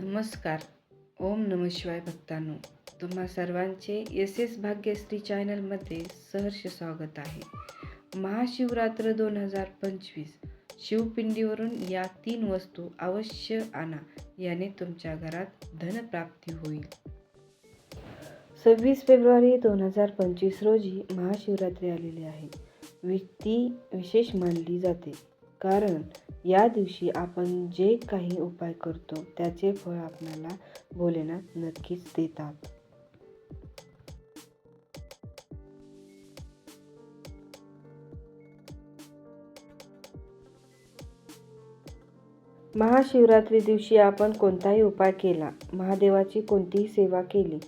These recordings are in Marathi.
नमस्कार. ओम नम शिवाय भक्तांनो. तुम्हा सर्वांचे एस एस भाग्यश्री चॅनलमध्ये सहर्ष स्वागत आहे. महाशिवरात्र दोन हजार पंचवीस. शिवपिंडीवरून या तीन वस्तू अवश्य आणा. याने तुमच्या घरात धनप्राप्ती होईल. सव्वीस फेब्रुवारी दोन हजार पंचवीस रोजी महाशिवरात्री आलेली आहे. ती विशेष मानली जाते. कारण या दिवशी आपण जे काही उपाय करतो त्याचे फळ आपल्याला भोलेनाथ नक्कीच देतात. महाशिवरात्री दिवशी आपण कोणताही उपाय केला महादेवाची कोणतीही सेवा केली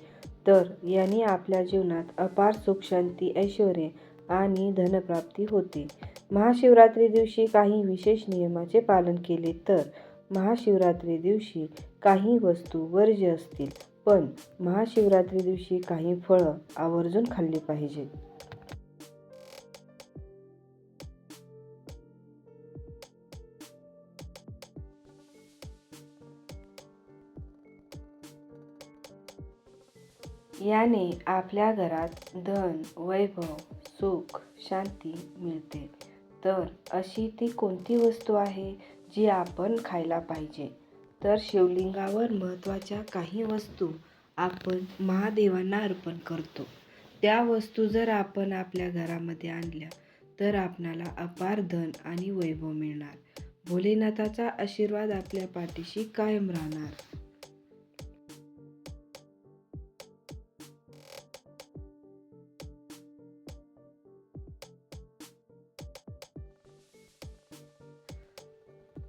तर यांनी आपल्या जीवनात अपार सुख शांती ऐश्वर आणि धनप्राप्ती होते. महाशिवरात्री दिवशी काही विशेष नियमाचे पालन केले तर महाशिवरात्री दिवशी काही वस्तू वर्ज्य असतील पण महाशिवरात्री दिवशी काही फळं आवर्जून खाल्ली पाहिजेत. याने आपल्या घरात धन वैभव सुख शांती मिळते. तर अशी ती कोणती वस्तू आहे जी आपण खायला पाहिजे? तर शिवलिंगावर महत्त्वाच्या काही वस्तू आपण महादेवांना अर्पण करतो. त्या वस्तू जर आपण आपल्या घरामध्ये आणल्या तर आपणाला अपार धन आणि वैभव मिळणार. भोलेनाथाचा आशीर्वाद आपल्या पाठीशी कायम राहणार.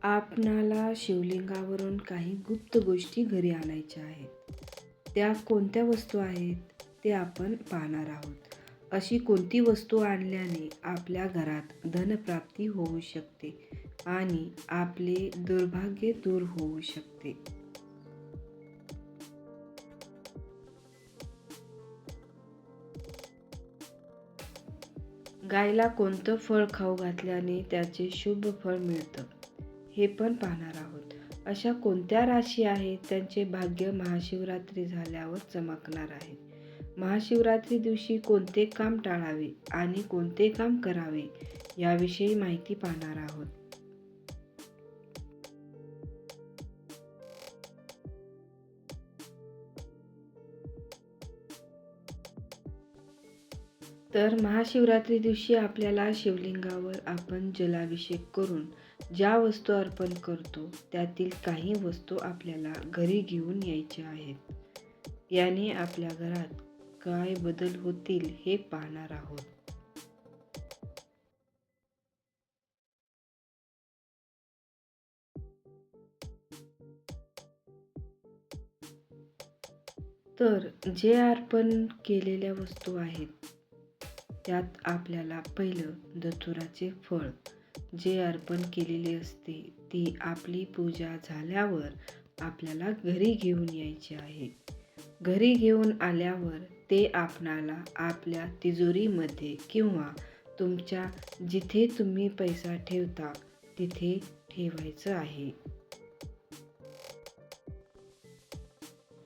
आपणाला शिवलिंगावरून काही गुप्त गोष्टी घरी आणायच्या आहेत. त्या कोणत्या वस्तू आहेत ते आपण पाहणार आहोत. अशी कोणती वस्तू आणल्याने आपल्या घरात धनप्राप्ती होऊ शकते आणि आपले दुर्भाग्य दूर होऊ शकते. गायला कोणतं फळ खाऊ घातल्याने त्याचे शुभ फळ मिळतं. हे पण पाहणार आहोत. अशा कोणत्या राशी आहेत? त्यांचे भाग्य महाशिवरात्री झाल्यावर चमकणार आहे. महाशिवरात्री दिवशी कोणते काम टाळावे आणि कोणते काम करावे याविषयी माहिती पाहणार आहोत. तर महाशिवरात्री दिवशी आपल्याला शिवलिंगावर आपण जलाभिषेक करून ज्या वस्तू अर्पण करतो त्यातील काही वस्तू आपल्याला घरी घेऊन यायच्या आहेत. याने आपल्या घरात काय बदल होतील हे पाहणार आहोत. तर जे अर्पण केलेल्या वस्तू आहेत त्यात आपल्याला पहिलं धतुराचे फळ जे अर्पण केलेले असते ती आपली पूजा झाल्यावर आपल्याला घरी घेऊन यायचे आहे. घरी घेऊन आल्यावर ते आपणाला आपल्या तिजोरीमध्ये किंवा तुमच्या जिथे तुम्ही पैसा ठेवता तिथे ठेवायचं आहे.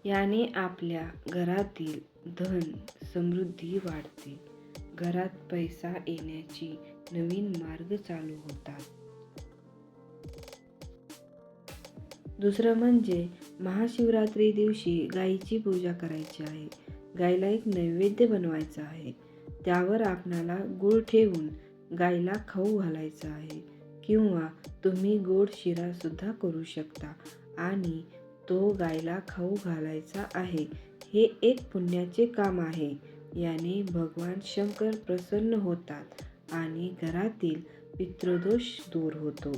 याने आपल्या घरातील धन समृद्धी वाढते. घरात पैसा येण्याची नवीन मार्ग चालू होतात दुसरं म्हणजे महाशिवरात्री दिवशी गाईची पूजा करायची आहे. गाईला एक नैवेद्य बनवायचा आहे. त्यावर आपणाला गूळ ठेवून गाईला खाऊ घालायचा आहे. किंवा तुम्ही गोड शिरासुद्धा करू शकता आणि तो गायला खाऊ घालायचा आहे. हे एक पुण्याचे काम आहे. याने भगवान शंकर प्रसन्न होतात आणि घरातील पितृदोष दूर होतो.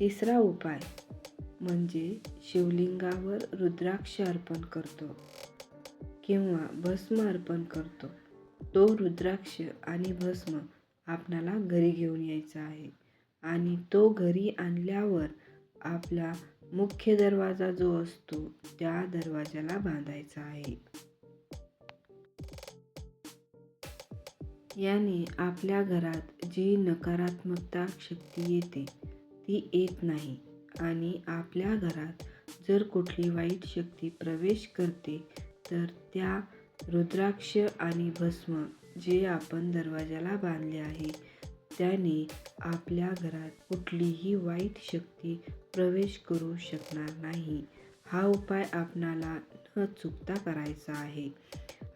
तिसरा उपाय म्हणजे शिवलिंगावर रुद्राक्ष अर्पण करतो किंवा भस्म अर्पण करतो. तो रुद्राक्ष आणि भस्म आपणाला घरी घेऊन यायचा आहे आणि तो घरी आणल्यावर आपला मुख्य दरवाजा जो असतो त्या दरवाजाला बांधायचा आहे. याने आपल्या घरात जी नकारात्मकता शक्ती येते ती येत नाही. आणि आपल्या घरात जर कुठली वाईट शक्ती प्रवेश करते तर त्या रुद्राक्ष आणि भस्म जे आपण दरवाजाला बांधले आहे त्याने आपल्या घरात कुठलीही वाईट शक्ती प्रवेश करू शकणार नाही. हा उपाय आपणाला न चुकता करायचा आहे.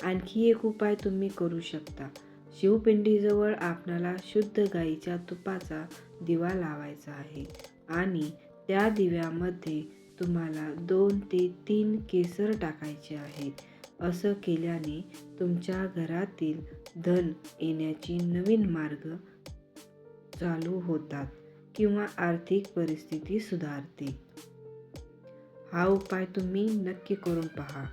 आणखी एक उपाय तुम्ही करू शकता. शिवपिंडीजवळ आपणाला शुद्ध गाईच्या तुपाचा दिवा लावायचा आहे आणि त्या दिव्यामध्ये तुम्हाला दोन ते तीन केसर टाकायचे आहेत. असं केल्याने तुमच्या घरातील धन येण्याची नवीन मार्ग चालू होतात किंवा आर्थिक परिस्थिती सुधारते. हा उपाय तुम्ही नक्की करून पहा.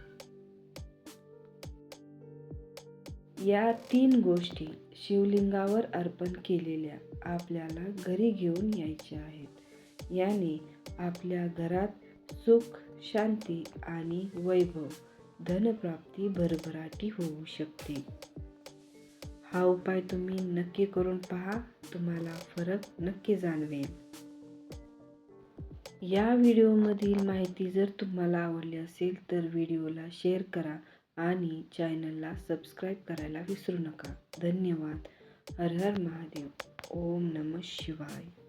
या तीन गोष्टी शिवलिंगावर अर्पण केलेल्या आपल्याला घरी घेऊन यायच्या आहेत. याने आपल्या घरात सुख शांती आणि वैभव धनप्राप्ती भरभराटी होऊ शकते. हा उपाय तुम्ही नक्की करून पहा तुम्हाला फरक नक्की जाणवेल. या व्हिडिओमधील माहिती जर तुम्हाला आवडली असेल तर व्हिडिओला शेअर करा आणि चॅनलला सबस्क्राईब करायला विसरू नका. धन्यवाद. हर हर महादेव. ओम नम शिवाय.